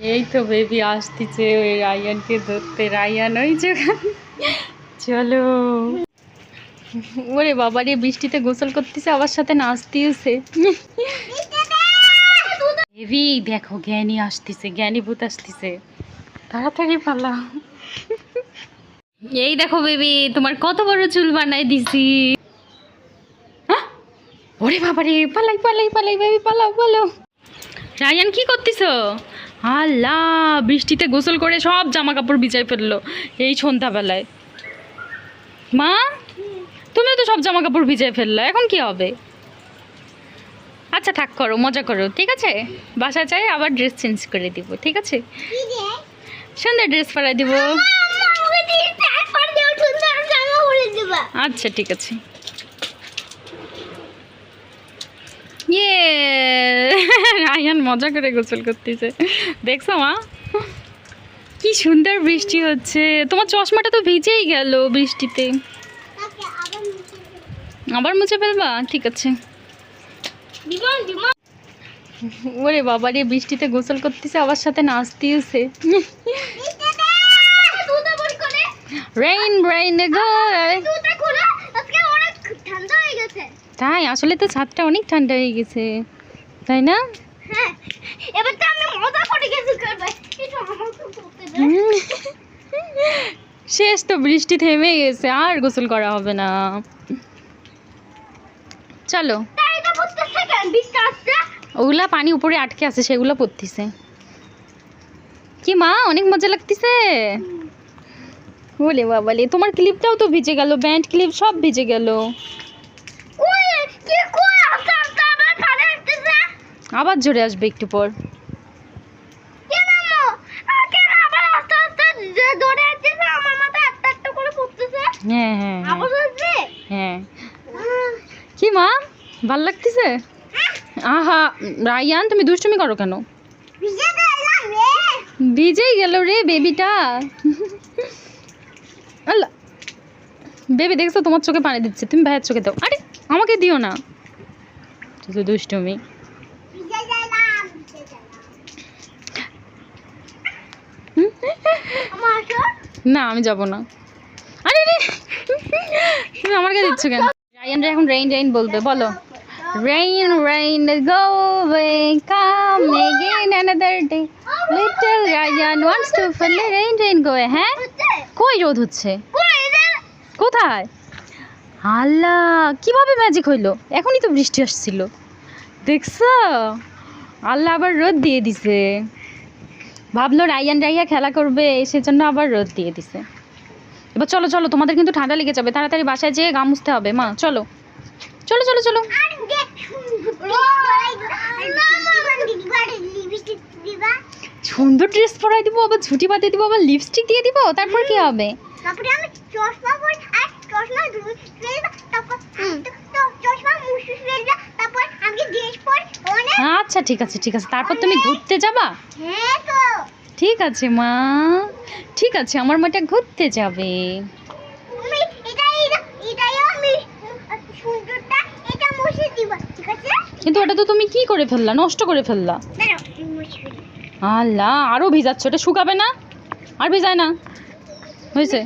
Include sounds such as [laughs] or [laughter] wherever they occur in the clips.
এই তো বেবি আসতেছে, ওই রায়ানকে ধরতে। রায়ান ওই যে চলো। ওরে বাবা রে, বৃষ্টিতে গোসল করতেছে, আবার সাথে নাচতেছে। বেবি দেখো, জ্ঞানী আসতেছে, জ্ঞানী ভূত আসতেছে। তাড়াতাড়ি পালা এই দেখো বেবি তোমার কত বড় চুল বানাই দিছি। আহ! ওরে বাবা রে, পালাই পালাই পালাই বেবি পালাও পালাও। রায়ান কি করতেছো? আল্লাহ বৃষ্টিতে গোসল করে সব জামা কাপড় বিছাই ফেলল এই সন্ধ্যাবেলায়। মা তুমিও তো সব জামা কাপড় ভিজাই ফেলল এখন কি হবে? আচ্ছা থাক করো মজা করো ঠিক আছে? বাসা চাই আবার ড্রেস চেঞ্জ করে দিব ঠিক আছে? সন্ধ্যা ড্রেস পরাই দিব। আচ্ছা ঠিক আছে। ইয়ে [laughs] আয়ান মজা করে গোসল করতেছে। দেখছ মা? কি সুন্দর বৃষ্টি হচ্ছে। তোমার চশমাটা তো ভিজেই গেল বৃষ্টিতে। আবার মুছে ফেলবা? ঠিক আছে। ওরে বাবা রে বৃষ্টিতে গোসল করতেছে আবার সাথে নাচতেছে। রেইন রেইন তাই? আসলে তো ছাদটা অনেক ঠান্ডা হয়ে গেছে তাই না? হ্যাঁ, এবার তো আমি মজা করে করবে। শেষ তো বৃষ্টি থেমে গেছে আর গোসল করা হবে না। চলো। ওগুলা পানি উপরে আটকে আছে সেগুলো পড়তেছে। কি মা অনেক মজা লাগতেছে? বলে বাবালে তোমার ক্লিপটাও তো ভিজে গেল ব্যান্ড ক্লিপ সব ভিজে গেল কই কি কই আস্তে আস্তে আবার জোরে আসবে একটু পর। হ্যাঁ হ্যাঁ হ্যাঁ। হ্যাঁ। কি মা? ভালো লাগতেছে? আহা রায়ান তুমি দুষ্টুমি করো কেন? ভিজেই গেল রে বেবিটা। আল্লাহ বেবি দেখছ তোমার চোখে পানি দিচ্ছে। তুমি ভাইয়ের চোখে দাও। আরে আমাকে দিও না। শুধু দুষ্টুমি। আমার না আমি যাব না। আরে রে! তুমি আমাকে দিচ্ছ কেন? রায়ান এখন রেইন রেইন বলবে বলো। Rain rain go away come again another day little Ryan wants to feel rain rain go away হ্যাঁ? কই রোদ হচ্ছে? কোথায়? আল্লাহ কীভাবে ম্যাজিক হইল? এখনই তো বৃষ্টি আসছিল। দেখছ? আল্লাহ আবার রোদ দিয়ে দিছে। ভাবলো রাইয়ান রাইয়া খেলা করবে সেজন্য আবার রোদ দিয়ে দিছে। এবার চলো চলো তোমাদের কিন্তু ঠান্ডা লেগে যাবে। তাড়াতাড়ি বাসায় যেয়ে গা মুছতে হবে। মা চলো। চলো চলো চলো। সুন্দর ড্রেস পরাই দিব আবার ঝুটি বাঁধে দিব আবার লিপস্টিক দিয়ে দিব তারপর কি হবে? তারপরে আমি চশমা পরি চশমা ধুই ফেলবা তারপর চশমা মুছে ফেলবা তারপর আমি ড্রেস পরি অনেক আচ্ছা ঠিক আছে ঠিক আছে। তারপর তুমি ঘুরতে যাবা? হ্যাঁ তো। ঠিক আছে মা। ঠিক আছে আমার মাটা ঘুরতে যাবে। কিন্তু ওটা তো তুমি কি করে ফেললা? নষ্ট করে ফেললা? আল্লাহ আরও ভিজাচ্ছ ওটা শুকাবে না? আর ভিজায় না? হয়েছে?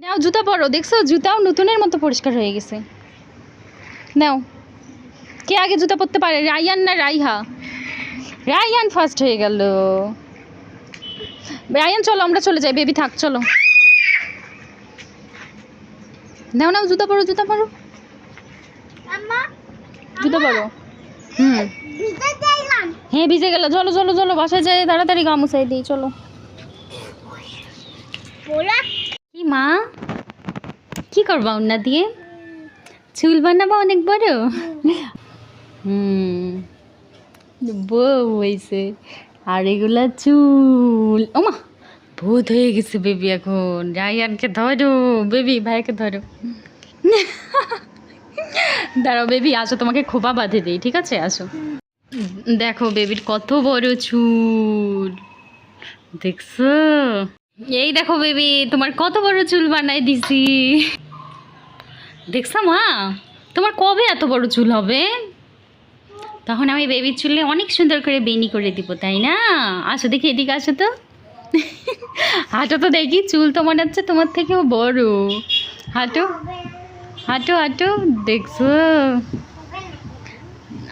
নাও জুতা পরো। দেখছ জুতাও নতুনের মতো পরিষ্কার হয়ে গেছে। নাও। কে আগে জুতা পরতে পারে? রায়ান না রাইহা? রায়ান ফার্স্ট হয়ে গেল। রায়ান চলো আমরা চলে যাই। বেবি থাক চলো। নাও নাও জুতা পরো জুতা পরো। জুতা পরো। হুম। হ্যাঁ ভিজে গেল। চলো চলো চলো বাসায় যাই তাড়াতাড়ি গা মুছাই দিই চলো। মা, কি করবা ওনা দিয়ে? চুল বানাবা অনেক বড়? হুম হয়েছে আর এগুলা চুল। ওমা, ভূত হয়ে গেছে বেবি এখন। রায়ানকে ধরো, বেবি ভাইকে ধরো। দাঁড়াও বেবি, আসো, তোমাকে খোপা বাঁধে দিই, ঠিক আছে? আসো। দেখো বেবির কত বড় চুল। দেখছ? এই দেখো বেবি তোমার কত বড় চুল বানাই দিছি। দেখছ মা? তোমার কবে এত বড় চুল হবে? তখন আমি বেবির চুলে অনেক সুন্দর করে বেনি করে দিব, তাই না? আসো দেখি এদিকে আসো তো। হাঁটো তো দেখি, চুল তো মনে হচ্ছে তোমার থেকেও বড়। হাঁটো হাঁটো হাঁটো, দেখছ?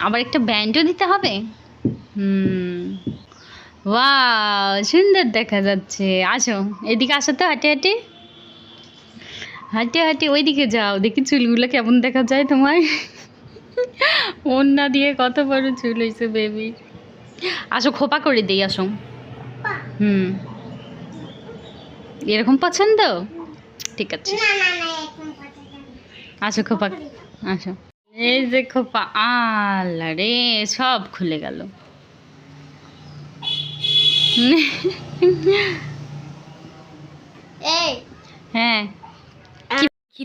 আবার একটা ব্যান্ডও দিতে হবে। হুম। ওয়া সুন্দর দেখা যাচ্ছে। আসো এদিকে আসো তো হাঁটে হাঁটে। হাঁটে হাঁটে ওইদিকে যাও দেখি চুলগুলো কেমন দেখা যায় তোমার। ওন্না দিয়ে কত বড় চুল হয়েছে বেবি আসো খোপা করে দিই আসো। হুম। এরকম পছন্দ? ঠিক আছে। আসো খোপা। আসো। এই যে খোপা আল্লাহ রে সব খুলে গেল। [laughs] হ্যাঁ।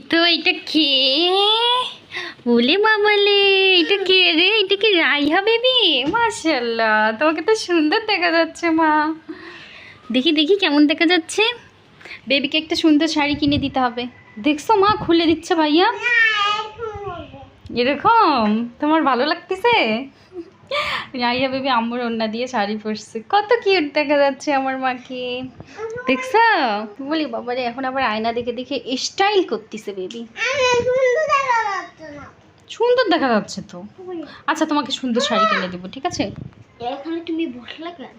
তো এটা কে? বলে মামালে এটা কে রে? এটা কি রাইহা বেবি? মাশাল্লাহ তোমাকে তো সুন্দর দেখা যাচ্ছে মা। দেখি দেখি কেমন দেখা যাচ্ছে। বেবিকে একটা সুন্দর শাড়ি কিনে দিতে হবে। দেখছ মা খুলে দিচ্ছে ভাইয়া। এরকম? তোমার ভালো লাগতেছে? রাইয়া বেবি আম্মুর ওন্না দিয়ে শাড়ি পরছে। কত কিউট দেখা যাচ্ছে আমার মাকে। দেখছ? বলি বাবারে এখন আবার আয়না দেখে দেখে স্টাইল করতেছে বেবি সুন্দর দেখা যাচ্ছে না। সুন্দর দেখা যাচ্ছে তো। আচ্ছা তোমাকে সুন্দর শাড়ি কিনে দেবো ঠিক আছে? এখানে তুমি বসলে কেন?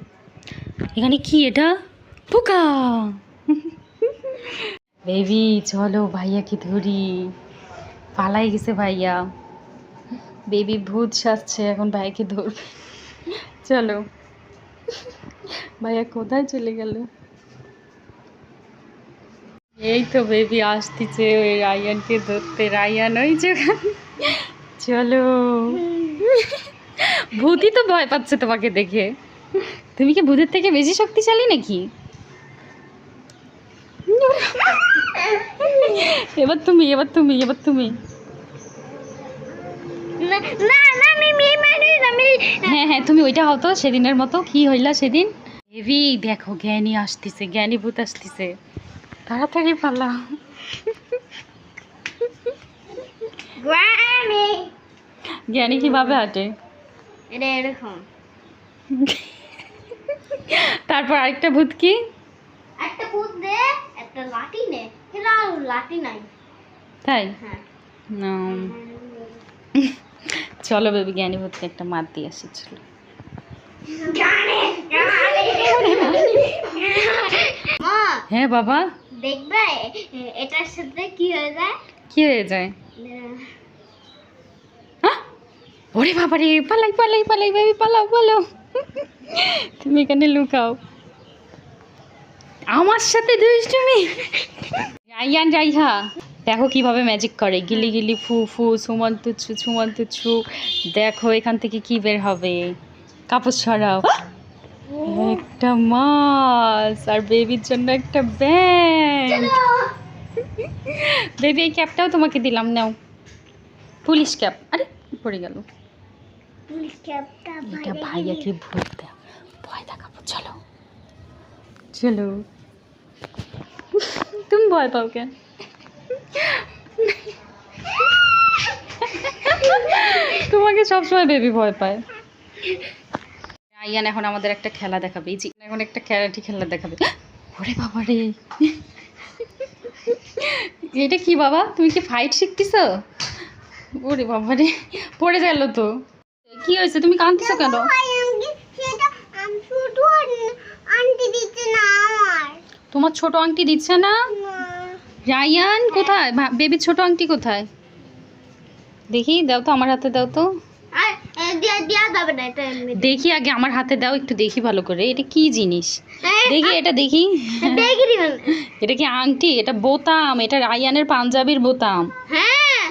এখানে কি এটা? পোকা বেবি [laughs] চলো ভাইয়াকে ধরি। পালাই গেছে ভাইয়া। বেবি ভূত সাজছে, এখন ভাইকে ধরবে। চলো। ভাইয়া কোথায় চলে গেল? এই তো বেবি আসতেছে ওই রায়ানকে ধরতে। রায়ান ওই যে চলো। ভূতই তো ভয় পাচ্ছে তোমাকে দেখে। তুমি কি ভূতের থেকে বেশি শক্তিশালী নাকি? এবার তুমি এবার তুমি এবার তুমি। না না আমি মেয়ে মানুষ আমি হ্যাঁ হ্যাঁ তুমি ওইটা হতো সেদিনের মতো। কি হইলা সেদিন? হেভি দেখো জ্ঞানী আসতেছে জ্ঞানী ভূত আসতেছে। তাড়াতাড়ি পালা। জ্ঞানী। কীভাবে হাঁটে? এটা এরকম। তারপর আরেকটা ভূত কি? একটা ভূত দে একটা লাঠি নে। লাঠি নাই। তাই? হ্যাঁ। চলো বেবি জ্ঞানী ভূতকে একটা মাত দিয়ে আসি চলো। হ্যাঁ বাবা। দেখবে? এটার সাথে কি হয়ে যায়? কি হয়ে যায়? আহ! ওরে বাবা রে পালাই পালাই পালাই বেবি পালাও পালাও। তুমি এখানে লুকাও। আমার সাথে দুষ্টুমি? রাইয়ান রাইহা দেখো কীভাবে ম্যাজিক করে। গিলি গিলি ফু ফু সুমন্ত ছু সুমন্ত ছু দেখো এখান থেকে কি বের হবে। কাপড় ছড়াও একটা মাছ আর বেবির জন্য একটা ব্যান্ড বেবি এই ক্যাপটাও তোমাকে দিলাম নাও। Police cap. আরে পড়ে গেল। এটা ভাইয়াকে ভূত দেয় ভয় দেখাবো চলো। চলো। তুমি ভয় পাও কেন? তোমাকে সবসময় বেবি ভয় পায়। আইয়ান এখন আমাদের একটা খেলা দেখাবে। যে, এখন একটা ক্যারাটি খেলা দেখাবে। ওরে বাবা রে। এটা কি বাবা? তুমি কি ফাইট শিখতেছ? ওরে বাবা রে, পড়ে গেল তো। কি হয়েছে? তুমি কাঁদতেছো কেন সেটা আমি শুধু আনতে দিচ্ছে না আমার তোমার ছোট আংটি দিচ্ছে না। রায়ান কোথায়? বেবির ছোট আংটি কোথায়? দেখি দাও তো আমার হাতে দাও তো। দেখি আগে আমার হাতে দাও একটু দেখি ভালো করে। এটা কি জিনিস? দেখি এটা দেখি। এটা কি আংটি? এটা বোতাম এটা রায়ানের পাঞ্জাবির বোতাম। হ্যাঁ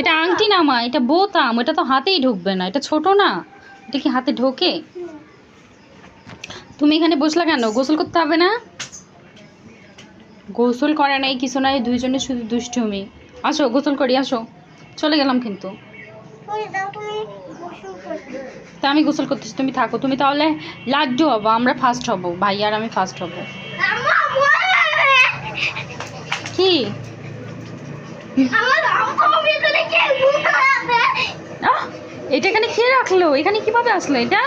এটা আংটি না মা এটা বোতাম এটা তো হাতেই ঢুকবে না এটা ছোট না। এটা কি হাতে ঢোকে? তুমি এখানে বসলা কেন? গোসল করতে হবে না? গোসল করে নাই কিছু নাই দুইজনে শুধু দুষ্টুমি। আসো গোসল করি আসো। চলে গেলাম কিন্তু। তা আমি গোসল করতেছি তুমি থাকো। তুমি তাহলে লাড্ডু হব আমরা ফার্স্ট হব। ভাই আর আমি ফার্স্ট হব। কি? এটা এখানে খেয়ে রাখল? এখানে কীভাবে আসলো এটা?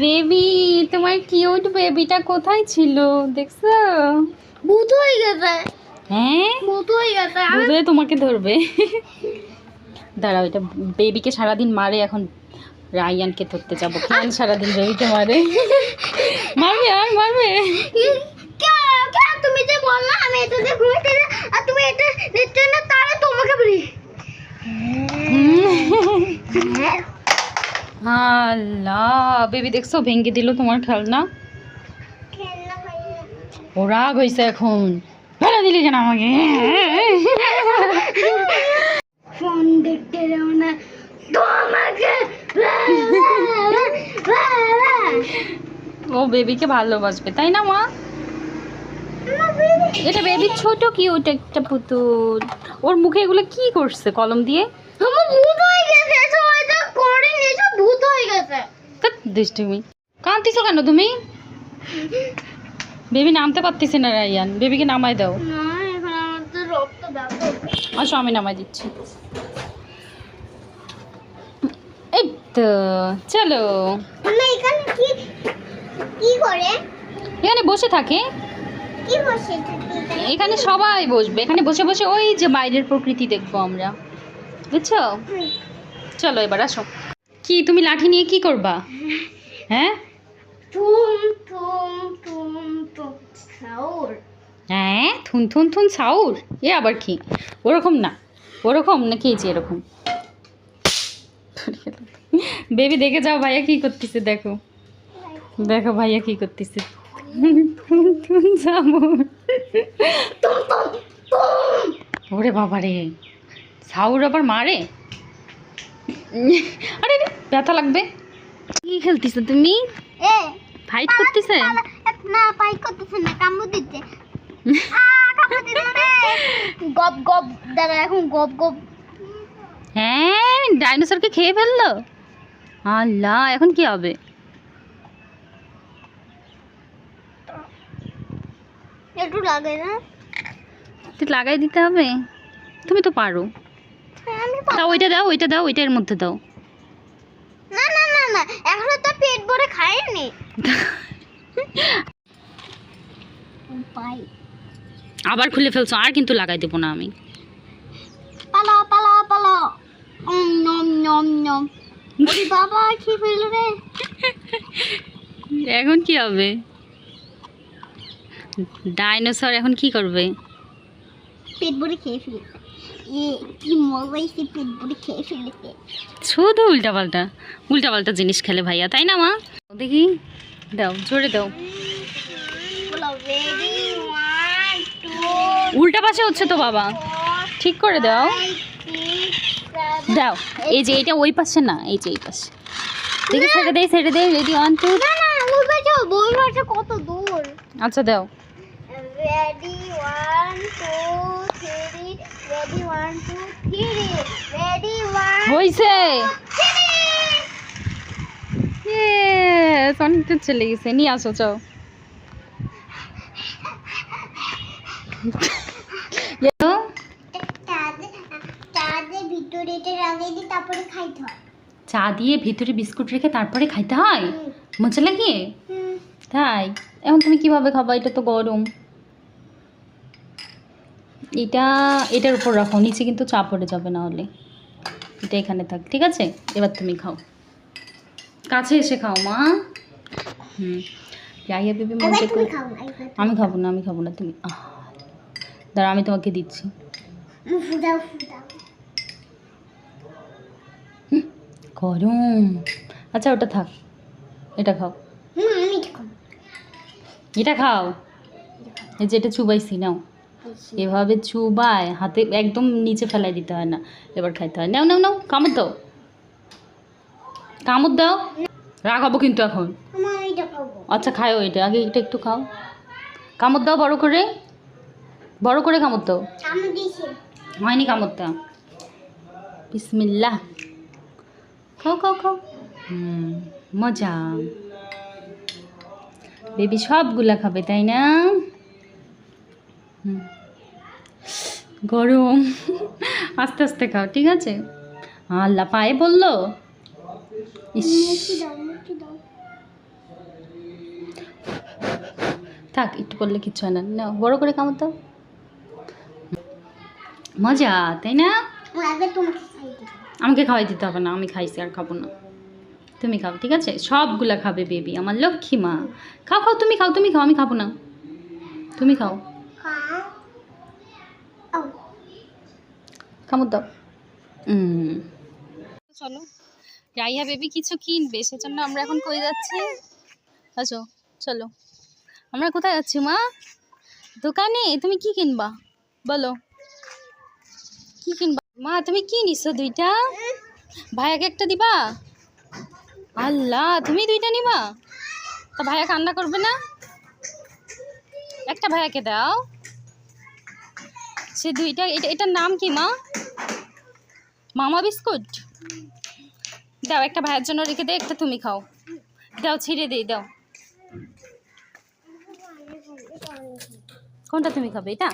বেবি তোমার কিউট বেবিটা কোথায় ছিল? দেখছ? ভূত হয়ে গেছে। হ্যাঁ? ভূত হয়ে গেছে। বুঝে তোমাকে ধরবে। দাঁড়াও এটা বেবিকে সারাদিন মারে এখন রায়ানকে ধরতে যাব। কেন সারাদিন বেবিকে মারে? মারবে আর মারবে? তুমি যে বললা আমি এটা দিয়ে ঘুমাইতে আর তুমি এটা নিতে না তাহলে তোমাকে বলি। আল্লাহ বেবি দেখছ? ভেঙে দিল তোমার খেলনা। খেলনা ও রাগ হয়েছে এখন। ফেলে দিলি কেন আমাকে? ফোন দেখতে না। তোমাকে ও বেবিকে ভালোবাসবে তাই না মা? এটা বেবি ছোট কিউট একটা পুতুল। ওর মুখে এগুলো কি করছে কলম দিয়ে? দুষ্টুমি কেন তুমি? বেবি নামতে পারতেছে না বেবিকে নামাই দাও। আসো আমি নামাই দিচ্ছি। এই তো চলো। এখানে কি কি এখানে বসে থাকে? এখানে সবাই বসবে। এখানে বসে বসে ওই যে বাইরের প্রকৃতি দেখব আমরা। বুঝছ? চলো এবার আসো। কি তুমি লাঠি নিয়ে কি করবা? হ্যাঁ? হ্যাঁ থুন থুন থুন সাউর এ আবার কি? ওরকম না। ওরকম নাকি এই যে এরকম? বেবি দেখে যাও ভাইয়া কি করতেছে দেখো। দেখো ভাইয়া কি করতেছে। ওরে বাবা রে সাউর আবার মারে? আরে ব্যথা লাগবে। কি খেলতেছো তুমি? এ ফাইট করতেছে? না পাই করতেছে না কামড় দিতে [laughs] আ, কামড় দিতে রে। গপ গপ দাদা এখন গপ গপ। হ্যাঁ ডাইনোসরকে খেয়ে ফেলল? আল্লাহ এখন কি হবে? একটু লাগাই না তুই লাগাই দিতে হবে? তুমি তো পারো। হ্যাঁ, দাও ওইটা দাও ওইটা দাও ওইটার মধ্যে দাও। না না না না এখনও তো পেট ভরে খাইনি। পাই আবার খুলে ফেলছো আর কিন্তু লাগাই দেবো না আমি। পালা পালা পালা নম নম নম। বাবা কি ফেলল রে? এখন কি হবে? ডাইনোসর এখন কি করবে? পেট ভরে খেয়ে ফেলে। শুধু উল্টাপাল্টা উল্টাপাল্টা জিনিস খেলে ভাইয়া তাই না মা? দেখি দাও জোরে দাও। উল্টা পাশে হচ্ছে তো বাবা। ঠিক করে দাও। দাও এই যে এটা ওই পাশে না এই যে এই পাশে। দেখি ছেড়ে দেই ছেড়ে দেই রেডি ওয়ান টু কত দূর। আচ্ছা দাও। রেডি অনেকটা চলে গেছে। নিয়ে আসো চাও লাগিয়ে চা দিয়ে ভিতরে বিস্কুট রেখে তারপরে খাইতে হয়? মজা লাগে হুম। তাই? এখন তুমি কীভাবে খাবা? এটা তো গরম। এটা এটার উপর রাখো নিচে কিন্তু চা পড়ে যাবে না হলে। এটা এখানে থাক ঠিক আছে? এবার তুমি খাও। কাছে এসে খাও মা। হুম। রাইয়া বেবি মজা করে আমি খাব না আমি খাব না তুমি দাঁড়া আমি তোমাকে দিচ্ছি। গরম। আচ্ছা ওটা থাক। এটা খাও। এটা এটা খাও। এই যে এটা চুবাইছি নাও। এভাবে চুবায় হাতে একদম নিচে ফেলাই দিতে হয় না। এবার খাইতে হয়। নাও নাও নাও কামড় দাও। কামড় দাও। রাখাবো কিন্তু এখন। আচ্ছা খাও এটা আগে এটা একটু খাও। কামড় দাও বড় করে। বড় করে কামড় দাও। হয়নি কামড় দাও বিসমিল্লাহ। খাও খাও খাও। হুম মজা। বেবি সবগুলা খাবে তাই না? গরম। আস্তে আস্তে খাও, ঠিক আছে? আল্লাহ পায়ে বলল? থাক, একটু করলে কিচ্ছু হয় না। বড় করে কামড় দাও। মজা, তাই না? আমাকে খাওয়াই দিতে হবে না, আমি খাইছি, আর খাব না। তুমি খাও, ঠিক আছে? সবগুলা খাবে বেবি, আমার লক্ষ্মী মা। খাও খাও, তুমি খাও তুমি খাও, আমি খাব না। তুমি খাও ও কামড় দাও। হুম। চলো। রাইয়া বেবি কিছু কিনবে সেজন্য আমরা এখন কই যাচ্ছি? আচ্ছা চলো। আমরা কোথায় যাচ্ছি মা? দোকানে? তুমি কি কিনবা? বলো। কি কিনবা? মা তুমি কি নিছো দুইটা? ভাইয়াকে একটা দিবা? আল্লাহ তুমি দুইটা নিবা? তা ভাইয়া কান্না করবে না? একটা ভাইয়াকে দাও। সে দুইটা, এটা, এটার নাম কি, মা? মামা বিস্কুট? দাও, একটা ভাইয়ের জন্য রেখে দে, একটা তুমি খাও। দাও, ছিঁড়ে দিই দাও। কোনটা তুমি খাবে, এটা?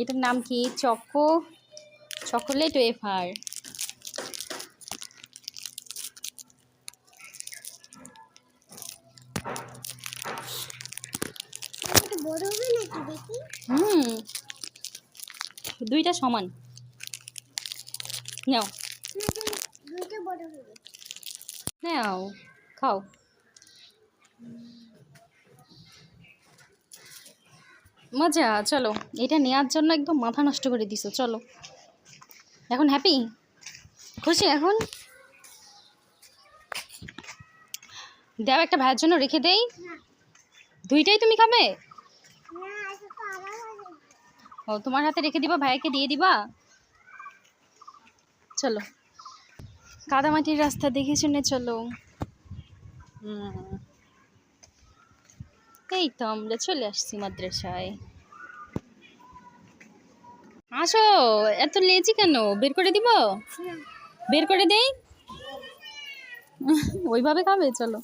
এটার নাম কি? চকো, চকোলেট ওয়েফার একটু বড় হবে নাকি দেখি হুম দুইটা সমান। নাও। নাও খাও। মজা চলো। এটা নেওয়ার জন্য একদম মাথা নষ্ট করে দিছো চলো। এখন হ্যাপি খুশি এখন? দেও একটা ভাইয়ের জন্য রেখে দেই। দুইটাই তুমি খাবে না এটা তো আমার হবে ও, তোমার হাতে রেখে দিবা ভাইকে দিয়ে দিবা? চলো। কাদামাটির রাস্তা দেখে শুনে চলো। এই তো আমরা চলে আসছি মাদ্রাসায়। আসো, এত লেজি কেন? বের করে দিব? বের করে দেই? ওইভাবে খাবে, চলো।